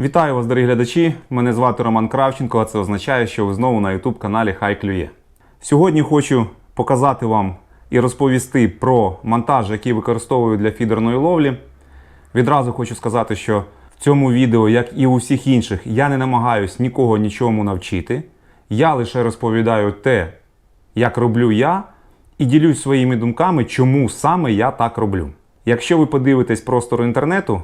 Вітаю вас, дорогі глядачі! Мене звати Роман Кравченко, а це означає, що ви знову на YouTube каналі Хай Клює. Сьогодні хочу показати вам і розповісти про монтаж, який використовую для фідерної ловлі. Відразу хочу сказати, що в цьому відео, як і у всіх інших, я не намагаюсь нікого нічому навчити. Я лише розповідаю те, як роблю я, і ділюсь своїми думками, чому саме я так роблю. Якщо ви подивитесь простору інтернету,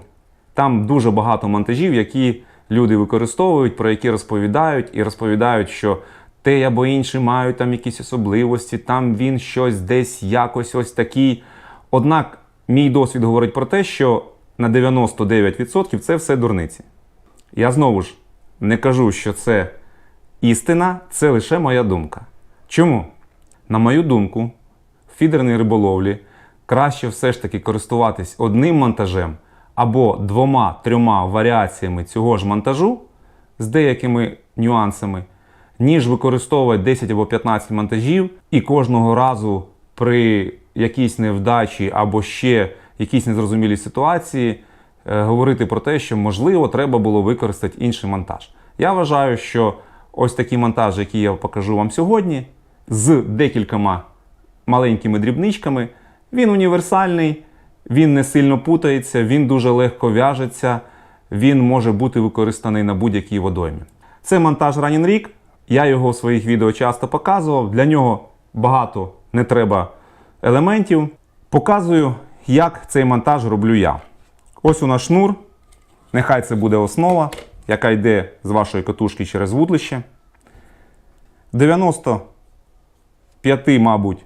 там дуже багато монтажів, які люди використовують, про які розповідають, і розповідають, що те або інші мають там якісь особливості, там він щось десь якось ось такий. Однак мій досвід говорить про те, що на 99% це все дурниці. Я знову ж не кажу, що це істина, це лише моя думка. Чому? На мою думку, в фідерній риболовлі краще все ж таки користуватись одним монтажем або двома-трьома варіаціями цього ж монтажу з деякими нюансами, ніж використовувати 10 або 15 монтажів і кожного разу при якійсь невдачі або ще якійсь незрозумілій ситуації е, говорити про те, що можливо треба було використати інший монтаж. Я вважаю, що ось такий монтаж, який я покажу вам сьогодні, з декількома маленькими дрібничками, він універсальний, він не сильно путається, він дуже легко в'яжеться, він може бути використаний на будь-якій водоймі. Це монтаж Running Rig. Я його в своїх відео часто показував. Для нього багато не треба елементів. Показую, як цей монтаж роблю я. Ось у нас шнур. Нехай це буде основа, яка йде з вашої катушки через вудлище. 95, мабуть,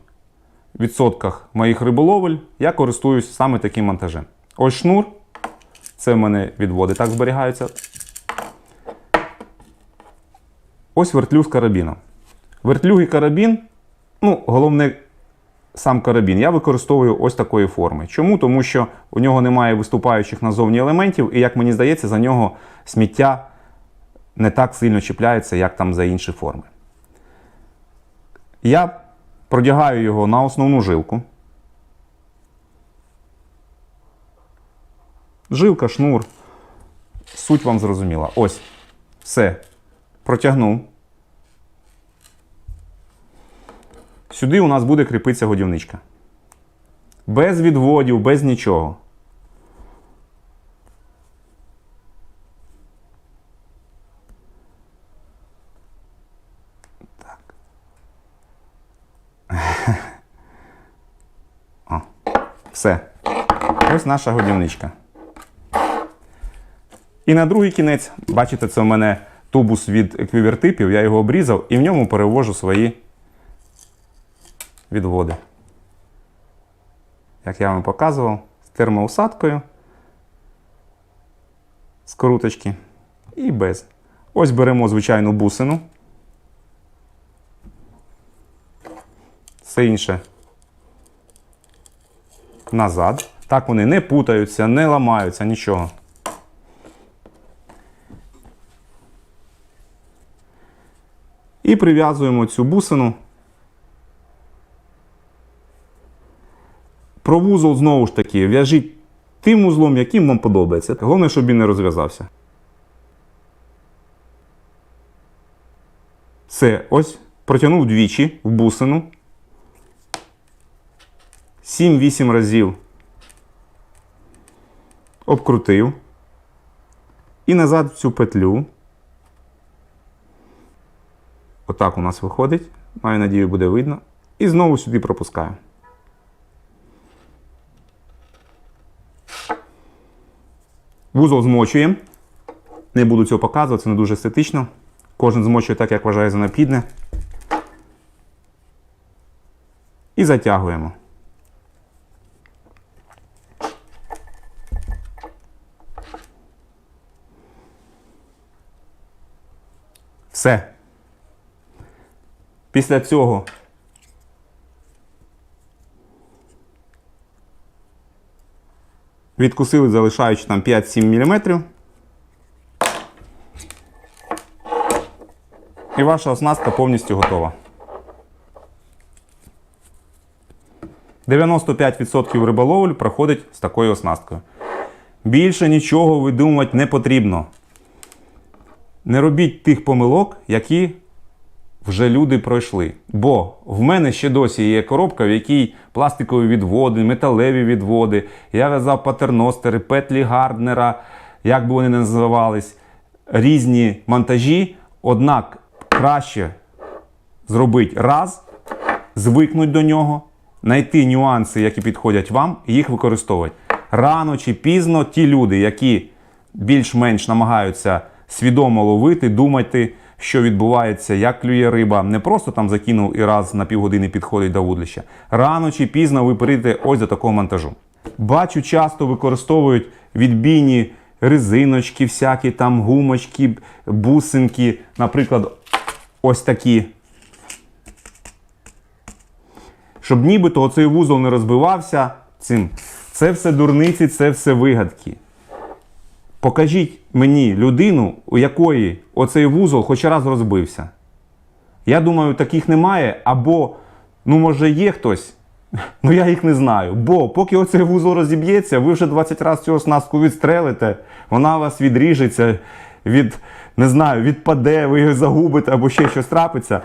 відсотках моїх риболовель я користуюсь саме таким монтажем. Ось шнур. Це в мене відводи так зберігаються. Ось вертлюг з карабіном. Вертлюг і карабін, ну, головне, сам карабін, я використовую ось такої форми. Чому? Тому що у нього немає виступаючих назовні елементів, і, як мені здається, за нього сміття не так сильно чіпляється, як там за інші форми. Я продягаю його на основну жилку. Жилка, шнур. Суть вам зрозуміла. Ось. Все. Протягнув. Сюди у нас буде кріпитися годівничка. Без відводів, без нічого. Все. Ось наша годівничка. І на другий кінець, бачите, це у мене тубус від еквівертипів, я його обрізав і в ньому перевожу свої відводи. Як я вам показував, з термоусадкою, з круточки і без. Ось беремо звичайну бусину. Все інше назад. Так вони не путаються, не ламаються, нічого. І прив'язуємо цю бусину. Про вузол знову ж таки в'яжіть тим вузлом, яким вам подобається. Головне, щоб він не розв'язався. Все, ось протягнув двічі в бусину. 7-8 разів обкрутив. І назад в цю петлю. Отак у нас виходить. Маю надію, буде видно. І знову сюди пропускаю. Вузол змочуємо. Не буду цього показувати, це не дуже естетично. Кожен змочує так, як вважає за необхідне. І затягуємо. Все. Після цього відкусили, залишаючи там 5-7 мм. І ваша оснастка повністю готова. 95% риболовль проходить з такою оснасткою. Більше нічого видумувати не потрібно. Не робіть тих помилок, які вже люди пройшли. Бо в мене ще досі є коробка, в якій пластикові відводи, металеві відводи. Я в'язав патерностери, петлі Гарднера, як би вони не називались, різні монтажі. Однак краще зробити раз, звикнути до нього, знайти нюанси, які підходять вам, і їх використовувати. Рано чи пізно ті люди, які більш-менш намагаються свідомо ловити, думати, що відбувається, як клює риба, не просто там закинув і раз на півгодини підходить до вудлища. Рано чи пізно ви прийдете ось до такого монтажу. Бачу, часто використовують відбійні резиночки, всякі там гумочки, бусинки, наприклад, ось такі. Щоб нібито оцей вузол не розбивався цим. Це все дурниці, це все вигадки. Покажіть мені людину, у якої оцей вузол хоч раз розбився. Я думаю, таких немає, або, ну, може, є хтось, ну я їх не знаю. Бо поки оцей вузол розіб'ється, ви вже 20 разів цю оснастку відстрелите, вона вас відріжеться, від, не знаю, відпаде, ви її загубите або ще щось трапиться.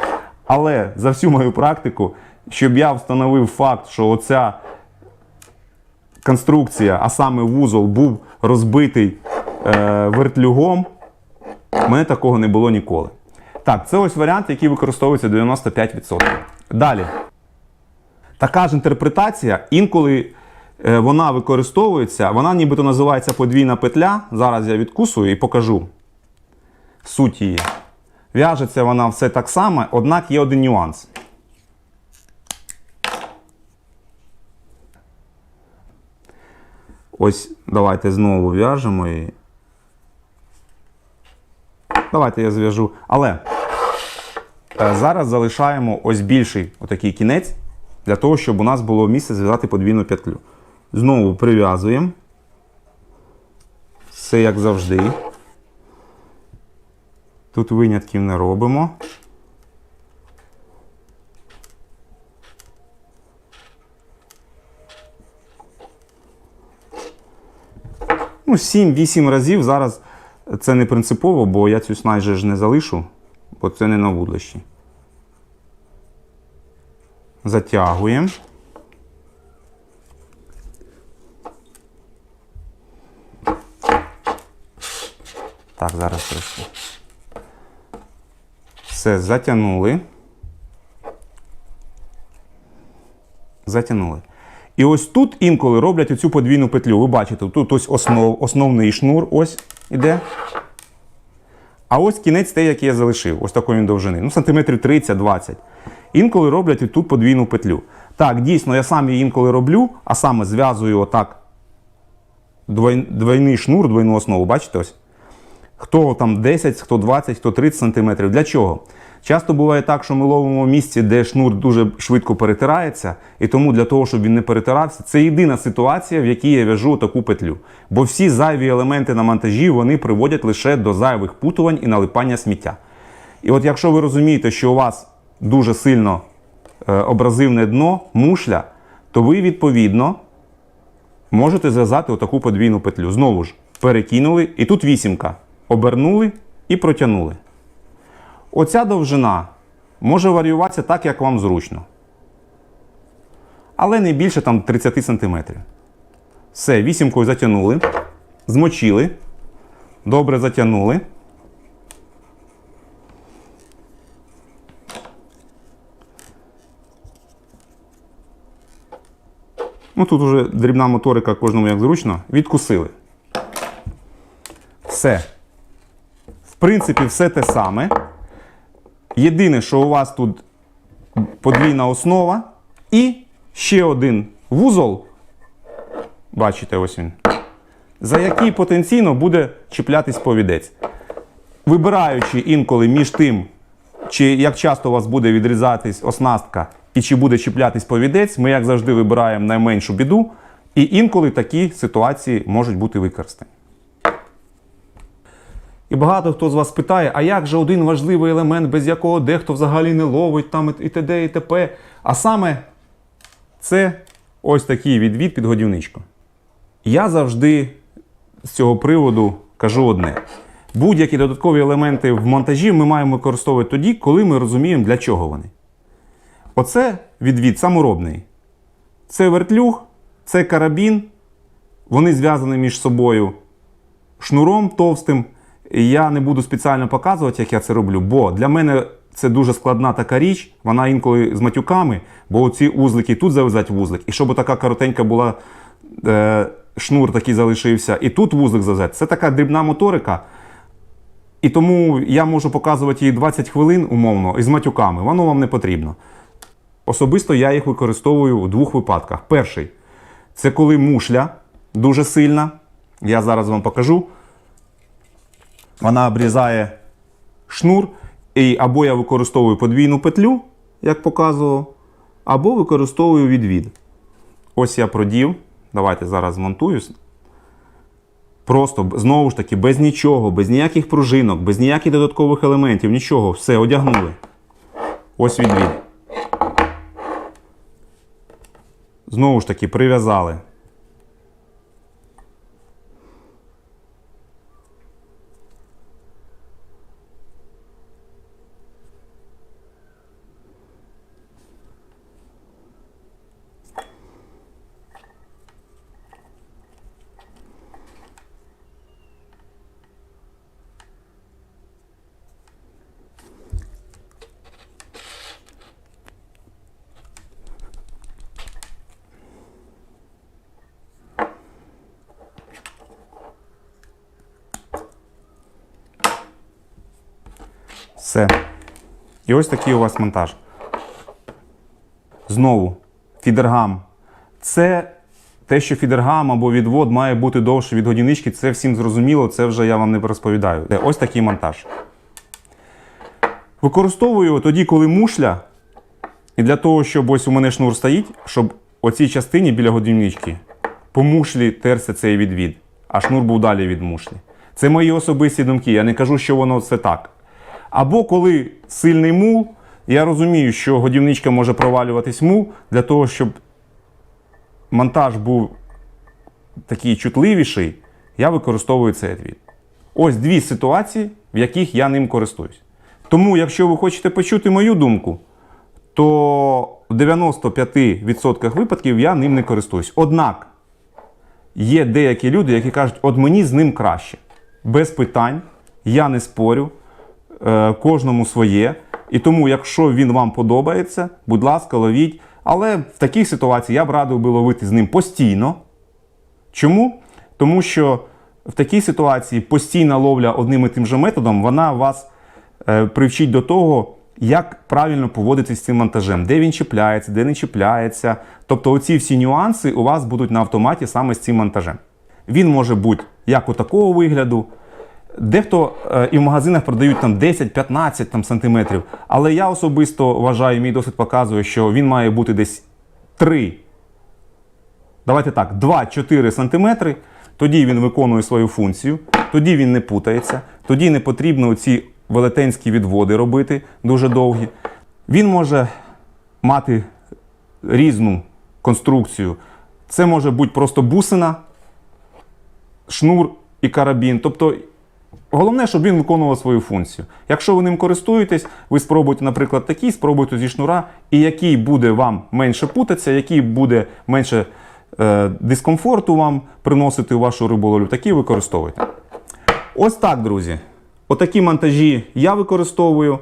Але за всю мою практику, щоб я встановив факт, що оця конструкція, а саме вузол, був розбитий вертлюгом, у мене такого не було ніколи. Так, це ось варіант, який використовується 95%. Далі. Така ж інтерпретація, інколи е, вона використовується, вона нібито називається подвійна петля. Зараз я відкусую і покажу суть її. В'яжеться вона все так само, однак є один нюанс. Ось давайте знову в'яжемо її. Давайте я зв'яжу. Але е, зараз залишаємо ось більший отакий кінець, для того, щоб у нас було місце зв'язати подвійну петлю. Знову прив'язуємо. Все як завжди. Тут винятків не робимо. Ну, 7-8 разів зараз це не принципово, бо я цю снасть же ж не залишу, бо це не на вудлищі. Затягуємо. Так, зараз трошки. Все, затягнули. Затягнули. І ось тут інколи роблять оцю подвійну петлю. Ви бачите, тут ось основ, основний шнур ось іде. А ось кінець той, який я залишив, ось такої він довжини. Ну, сантиметрів 30-20. Інколи роблять і тут подвійну петлю. Так, дійсно, я сам її інколи роблю, а саме зв'язую отак двойний шнур, двойну основу, бачите ось? Хто там 10, хто 20, хто 30 сантиметрів. Для чого? Часто буває так, що ми ловимо в місці, де шнур дуже швидко перетирається, і тому для того, щоб він не перетирався, це єдина ситуація, в якій я в'яжу таку петлю. Бо всі зайві елементи на монтажі вони приводять лише до зайвих путувань і налипання сміття. І от якщо ви розумієте, що у вас дуже сильно е, абразивне дно, мушля, то ви відповідно можете зв'язати отаку подвійну петлю. Знову ж перекинули, і тут вісімка. Обернули і протягнули. Оця довжина може варіюватися так, як вам зручно. Але не більше там 30 см. Все, вісімкою затягнули, змочили, добре затягнули. Ну тут уже дрібна моторика кожному як зручно. Відкусили. Все. В принципі, все те саме. Єдине, що у вас тут подвійна основа і ще один вузол. Бачите, ось він. За який потенційно буде чіплятись повідець. Вибираючи інколи між тим, чи як часто у вас буде відрізатись оснастка і чи буде чіплятись повідець, ми, як завжди, вибираємо найменшу біду. І інколи такі ситуації можуть бути використані. І багато хто з вас питає, а як же один важливий елемент, без якого дехто взагалі не ловить там і т.д. і т.п. А саме це ось такий відвід під годівничку. Я завжди з цього приводу кажу одне: Будь-які додаткові елементи в монтажі ми маємо використовувати тоді, коли ми розуміємо, для чого вони. Оце відвід саморобний. Це вертлюг, це карабін. Вони зв'язані між собою шнуром товстим. Я не буду спеціально показувати, як я це роблю, бо для мене це дуже складна така річ. Вона інколи з матюками, бо ці узлики тут зав'язати вузлик. І щоб така коротенька була, е, шнур такий залишився, і тут вузлик зав'язати. Це така дрібна моторика. І тому я можу показувати її 20 хвилин умовно і з матюками. Воно вам не потрібно. Особисто я їх використовую у двох випадках. Перший це коли мушля дуже сильна. Я зараз вам покажу. Вона обрізає шнур, і або я використовую подвійну петлю, як показував, або використовую відвід. Ось я продів. Давайте зараз змонтую. Просто знову ж таки, без нічого, без ніяких пружинок, без ніяких додаткових елементів, нічого, все одягнули. Ось відвід. Знову ж таки, прив'язали. Все. І ось такий у вас монтаж. Знову, фідергам. Це те, що фідергам або відвод має бути довше від годівнички, це всім зрозуміло, це вже я вам не розповідаю. Ось такий монтаж. Використовую тоді, коли мушля. І для того, щоб ось у мене шнур стоїть, щоб оцій частині біля годівнички по мушлі терся цей відвід, а шнур був далі від мушлі. Це мої особисті думки. Я не кажу, що воно це так. Або коли сильний мул, я розумію, що годівничка може провалюватись мул для того, щоб монтаж був такий чутливіший, я використовую цей відвід. Ось дві ситуації, в яких я ним користуюсь. Тому, якщо ви хочете почути мою думку, то в 95% випадків я ним не користуюсь. Однак є деякі люди, які кажуть, от мені з ним краще. Без питань, я не спорю, кожному своє. І тому, якщо він вам подобається, будь ласка, ловіть. Але в такій ситуації я б радив би ловити з ним постійно. Чому? Тому що в такій ситуації постійна ловля одним і тим же методом, вона вас е, привчить до того, як правильно поводитися з цим монтажем, де він чіпляється, де не чіпляється. Тобто, оці всі нюанси у вас будуть на автоматі саме з цим монтажем. Він може бути як у такого вигляду. Дехто е, і в магазинах продають там 10-15 там, сантиметрів. Але я особисто вважаю, мій досвід показує, що він має бути десь 3 давайте так, 2-4 см, тоді він виконує свою функцію, тоді він не путається, тоді не потрібно ці велетенські відводи робити дуже довгі. Він може мати різну конструкцію. Це може бути просто бусина, шнур і карабін. Тобто Головне, щоб він виконував свою функцію. Якщо ви ним користуєтесь, ви спробуйте, наприклад, такий, спробуйте зі шнура, і який буде вам менше путатися, який буде менше е, дискомфорту вам приносити у вашу риболовлю, такий використовуйте. Ось так, друзі. Отакі монтажі я використовую.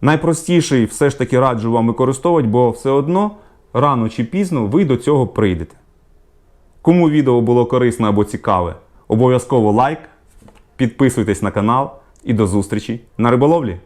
Найпростіший все ж таки раджу вам використовувати, бо все одно рано чи пізно ви до цього прийдете. Кому відео було корисне або цікаве, обов'язково лайк. Підписуйтесь на канал і до зустрічі на риболовлі!